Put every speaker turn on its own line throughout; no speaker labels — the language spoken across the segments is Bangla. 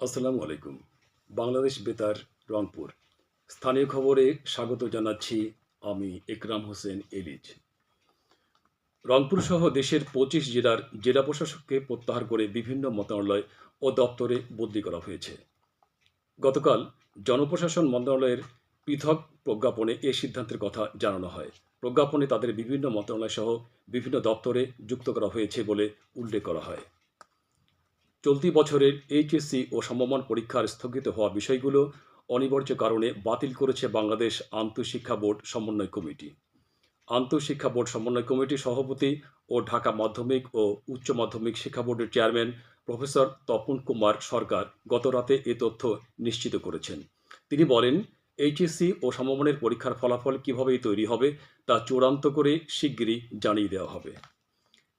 আসসালামু আলাইকুম। বাংলাদেশ বেতার, রংপুর। স্থানীয় খবরে স্বাগত জানাচ্ছি আমি একরাম হোসেন এলিজ। রংপুর সহ দেশের পঁচিশ জেলার জেলা প্রশাসককে প্রত্যাহার করে বিভিন্ন মন্ত্রণালয় ও দপ্তরে বদলি করা হয়েছে। গতকাল জনপ্রশাসন মন্ত্রণালয়ের পৃথক প্রজ্ঞাপনে এ সিদ্ধান্তের কথা জানানো হয়। প্রজ্ঞাপনে তাদের বিভিন্ন মন্ত্রণালয় সহ বিভিন্ন দপ্তরে যুক্ত করা হয়েছে বলে উল্লেখ করা হয়। চলতি বছরের এইচএসসি ও সমমান পরীক্ষার স্থগিত হওয়া বিষয়গুলো অনিবার্য কারণে বাতিল করেছে বাংলাদেশ আন্তঃশিক্ষা বোর্ড সমন্বয় কমিটি। আন্তঃশিক্ষা বোর্ড সমন্বয় কমিটির সভাপতি ও ঢাকা মাধ্যমিক ও উচ্চ মাধ্যমিক শিক্ষা বোর্ডের চেয়ারম্যান প্রফেসর তপন কুমার সরকার গত রাতে এ তথ্য নিশ্চিত করেছেন। তিনি বলেন, এইচএসসি ও সমমানের পরীক্ষার ফলাফল কীভাবে তৈরি হবে তা চূড়ান্ত করে শিগগিরই জানিয়ে দেওয়া হবে।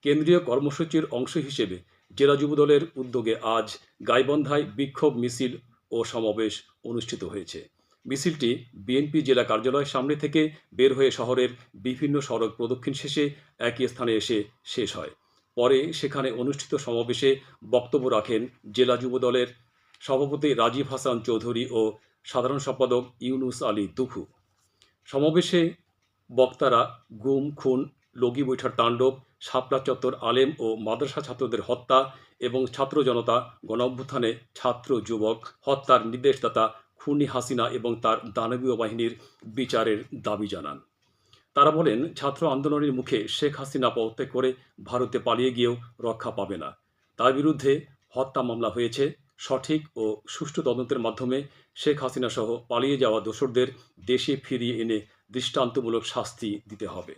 কেন্দ্রীয় কর্মসূচির অংশ হিসেবে জেলা যুবদলের উদ্যোগে আজ গাইবন্ধায় বিক্ষোভ মিছিল ও সমাবেশ অনুষ্ঠিত হয়েছে। মিছিলটি বিএনপি জেলা কার্যালয়ের সামনে থেকে বের হয়ে শহরের বিভিন্ন সড়ক প্রদক্ষিণ শেষে একই স্থানে এসে শেষ হয়। পরে সেখানে অনুষ্ঠিত সমাবেশে বক্তব্য রাখেন জেলা যুবদলের সভাপতি রাজীব হাসান চৌধুরী ও সাধারণ সম্পাদক ইউনুস আলী দুখু। সমাবেশে বক্তারা গুম, খুন লগি বৈঠার তাণ্ডব, শাপলা চত্বর আলেম ও মাদ্রাসা ছাত্রদের হত্যা এবং ছাত্র জনতা গণঅভ্যুত্থানে ছাত্র যুবক হত্যার নির্দেশদাতা খুনি হাসিনা এবং তার দানবীয় বাহিনীর বিচারের দাবি জানান। তারা বলেন, ছাত্র আন্দোলনের মুখে শেখ হাসিনা পদত্যাগ করে ভারতে পালিয়ে গিয়েও রক্ষা পাবে না। তার বিরুদ্ধে হত্যা মামলা হয়েছে। সঠিক ও সুষ্ঠু তদন্তের মাধ্যমে শেখ হাসিনা সহ পালিয়ে যাওয়া দোসরদের দেশে ফিরিয়ে এনে দৃষ্টান্তমূলক শাস্তি দিতে হবে।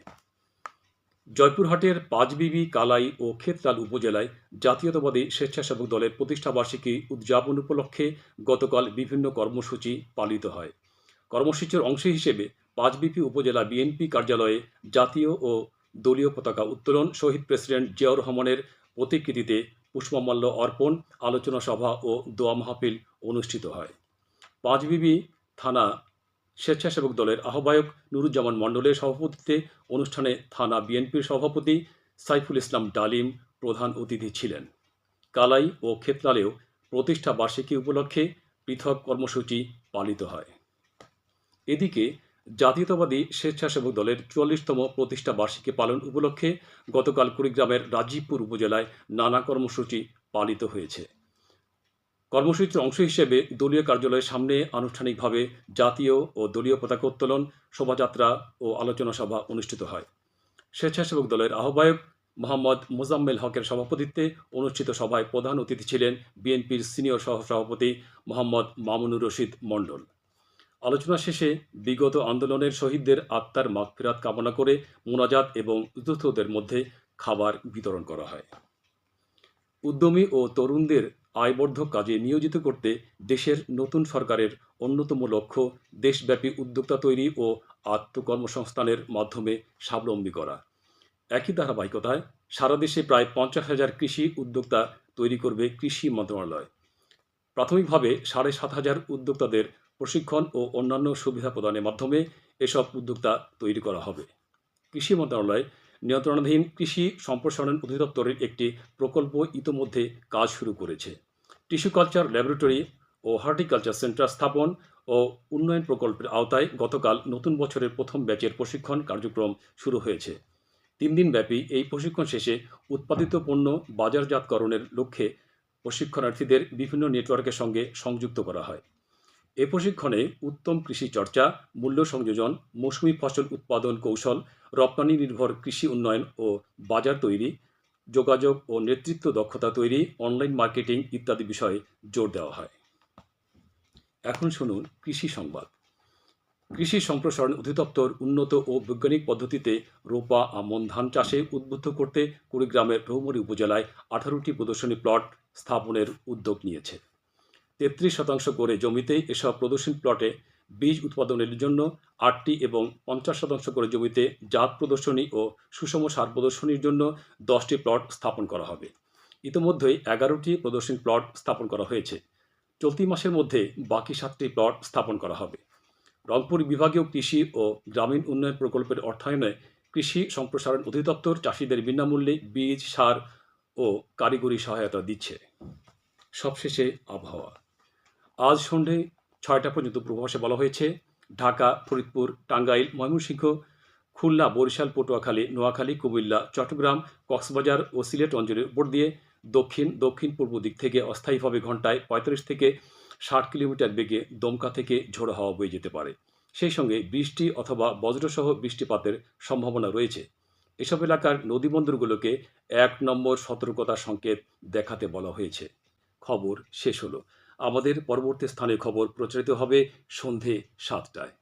জয়পুরহাটের পাঁচবিবি, কালাই ও ক্ষেতলাল উপজেলায় জাতীয়তাবাদী স্বেচ্ছাসেবক দলের প্রতিষ্ঠাবার্ষিকী উদযাপন উপলক্ষে গতকাল বিভিন্ন কর্মসূচি পালিত হয়। কর্মসূচির অংশ হিসেবে পাঁচবিপি উপজেলা বিএনপি কার্যালয়ে জাতীয় ও দলীয় পতাকা উত্তোলন, শহীদ প্রেসিডেন্ট জিয়াউর রহমানের প্রতিকৃতিতে পুষ্পমাল্য অর্পণ, আলোচনা সভা ও দোয়া মাহফিল অনুষ্ঠিত হয়। পাঁচবিবি থানা স্বেচ্ছাসেবক দলের আহ্বায়ক নুরুজ্জামান মণ্ডলের সভাপতিত্বে অনুষ্ঠানে থানা বিএনপির সভাপতি সাইফুল ইসলাম ডালিম প্রধান অতিথি ছিলেন। কালাই ও ক্ষেতলালেও প্রতিষ্ঠা বার্ষিকী উপলক্ষে পৃথক কর্মসূচি পালিত হয়। এদিকে জাতীয়তাবাদী স্বেচ্ছাসেবক দলের চুয়াল্লিশতম প্রতিষ্ঠা বার্ষিকী পালন উপলক্ষে গতকাল কুড়িগ্রামের রাজীবপুর উপজেলায় নানা কর্মসূচি পালিত হয়েছে। কর্মসূচির অংশ হিসেবে দলীয় কার্যালয়ের সামনে আনুষ্ঠানিকভাবে জাতীয় ও দলীয় পতাকা উত্তোলন, শোভাযাত্রা ও আলোচনা সভা অনুষ্ঠিত হয়। স্বেচ্ছাসেবক দলের আহ্বায়ক মোহাম্মদ মোজাম্মেল হকের সভাপতিত্বে অনুষ্ঠিত সভায় প্রধান অতিথি ছিলেন বিএনপির সিনিয়র সহ সভাপতি মোহাম্মদ মামুনুর রশিদ মণ্ডল। আলোচনা শেষে বিগত আন্দোলনের শহীদদের আত্মার মাগফিরাত কামনা করে মোনাজাত এবং যুদ্ধদের মধ্যে খাবার বিতরণ করা হয়। উদ্যমী ও তরুণদের আয়বর্ধক কাজে নিয়োজিত করতে দেশের নতুন সরকারের অন্যতম লক্ষ্য দেশব্যাপী উদ্যোক্তা তৈরি ও আত্মকর্মসংস্থানের মাধ্যমে স্বাবলম্বী করা। একই ধারাবাহিকতায় সারা দেশে প্রায় পঞ্চাশ হাজার কৃষি উদ্যোক্তা তৈরি করবে কৃষি মন্ত্রণালয়। প্রাথমিকভাবে সাড়ে সাত হাজার উদ্যোক্তাদের প্রশিক্ষণ ও অন্যান্য সুবিধা প্রদানের মাধ্যমে এসব উদ্যোক্তা তৈরি করা হবে। কৃষি মন্ত্রণালয় নিয়ন্ত্রণাধীন কৃষি সম্প্রসারণ অধিদপ্তরের একটি প্রকল্প ইতোমধ্যে কাজ শুরু করেছে। টিস্যু কালচার ল্যাবরেটরি ও হর্টিকালচার সেন্টার স্থাপন ও উন্নয়ন প্রকল্পের আওতায় গতকাল নতুন বছরের প্রথম ব্যাচের প্রশিক্ষণ কার্যক্রম শুরু হয়েছে। তিন দিনব্যাপী এই প্রশিক্ষণ শেষে উৎপাদিত পণ্য বাজারজাতকরণের লক্ষ্যে প্রশিক্ষণার্থীদের বিভিন্ন নেটওয়ার্কের সঙ্গে সংযুক্ত করা হয়। এ প্রশিক্ষণে উত্তম কৃষি চর্চা, মূল্য সংযোজন, মৌসুমি ফসল উৎপাদন কৌশল, রপ্তানি নির্ভর কৃষি উন্নয়ন ও বাজার তৈরি, যোগাযোগ ও নেতৃত্ব দক্ষতা তৈরি, অনলাইন মার্কেটিং ইত্যাদি বিষয়ে জোর দেওয়া হয়। এখন শুনুন কৃষি সংবাদ। কৃষি সম্প্রসারণ অধিদপ্তর উন্নত ও বৈজ্ঞানিক পদ্ধতিতে রোপা আমন ধান চাষে উদ্বুদ্ধ করতে কুড়িগ্রামের রৌমরি উপজেলায় আঠারোটি প্রদর্শনী প্লট স্থাপনের উদ্যোগ নিয়েছে। তেত্রিশ শতাংশ করে জমিতে এসব প্রদর্শনী প্লটে বীজ উৎপাদনের জন্য আটটি এবং পঞ্চাশ শতাংশ করে জমিতে জাত প্রদর্শনী ও সুষম সার প্রদর্শনীর জন্য দশটি প্লট স্থাপন করা হবে। ইতোমধ্যেই এগারোটি প্রদর্শনী প্লট স্থাপন করা হয়েছে। চলতি মাসের মধ্যে বাকি সাতটি প্লট স্থাপন করা হবে। রংপুর বিভাগীয় কৃষি ও গ্রামীণ উন্নয়ন প্রকল্পের অর্থায়নে কৃষি সম্প্রসারণ অধিদপ্তর চাষিদের বিনামূল্যে বীজ, সার ও কারিগরি সহায়তা দিচ্ছে। সবশেষে আবহাওয়া। আজ সন্ধে ছয়টা পর্যন্ত পূর্বাভাসে বলা হয়েছে, ঢাকা, ফরিদপুর, টাঙ্গাইল, ময়মনসিংহ, খুলনা, বরিশাল, পটুয়াখালী, নোয়াখালী, কুমিল্লা, চট্টগ্রাম, কক্সবাজার ও সিলেট অঞ্চলের উপর দিয়ে দক্ষিণ দক্ষিণ পূর্ব দিক থেকে অস্থায়ীভাবে ঘন্টায় পঁয়তাল্লিশ থেকে ষাট কিলোমিটার বেগে দমকা থেকে ঝোড়ো হাওয়া বয়ে যেতে পারে। সেই সঙ্গে বৃষ্টি অথবা বজ্রসহ বৃষ্টিপাতের সম্ভাবনা রয়েছে। এসব এলাকার নদীবন্দরগুলোকে এক নম্বর সতর্কতা সংকেত দেখাতে বলা হয়েছে। খবর শেষ হলো। আমাদের পরবর্তী স্থানীয় খবর প্রচারিত হবে সন্ধে সাতটায়।